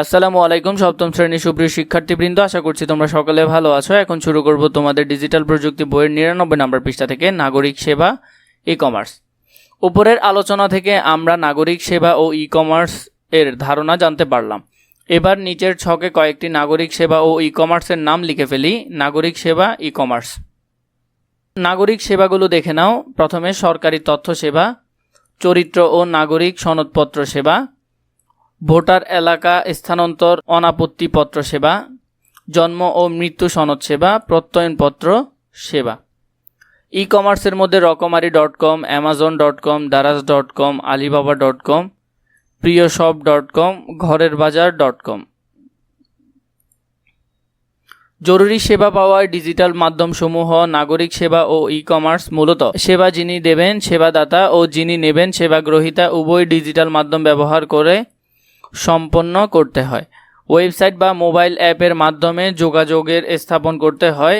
আসসালামু আলাইকুম, সপ্তম শ্রেণির সুপ্রিয় শিক্ষার্থীবৃন্দ। আশা করছি তোমরা সকলে ভালো আছো। এখন শুরু করব তোমাদের ডিজিটাল প্রযুক্তি বইয়ের নিরানব্বই নম্বর পৃষ্ঠা থেকে নাগরিক সেবা ই কমার্স উপরের আলোচনা থেকে আমরা নাগরিক সেবা ও ই কমার্স এর ধারণা জানতে পারলাম। এবার নিচের ছকে কয়েকটি নাগরিক সেবা ও ই কমার্সের নাম লিখে ফেলি। নাগরিক সেবা ই কমার্স নাগরিক সেবাগুলো দেখে নাও। প্রথমে সরকারি তথ্য সেবা, চরিত্র ও নাগরিক সনদপত্র সেবা ভোটার এলাকা স্থানান্তর অনাপত্তিপত্র সেবা, জন্ম ও মৃত্যু সনদ সেবা, প্রত্যয়নপত্র সেবা। ই কমার্সের মধ্যে Rokomari dot com Amazon dot com, Daraz dot com, Alibaba dot com Priyo shop dot কম, ঘরের বাজার ডট কম। জরুরি সেবা পাওয়ার ডিজিটাল মাধ্যমসমূহ, নাগরিক সেবা ও ই কমার্স মূলত সেবা যিনি দেবেন সেবাদাতা ও যিনি নেবেন সেবা গ্রহীতা উভয় ডিজিটাল মাধ্যম ব্যবহার করে সম্পন্ন করতে হয়। ওয়েবসাইট বা মোবাইল অ্যাপের মাধ্যমে যোগাযোগের স্থাপন করতে হয়।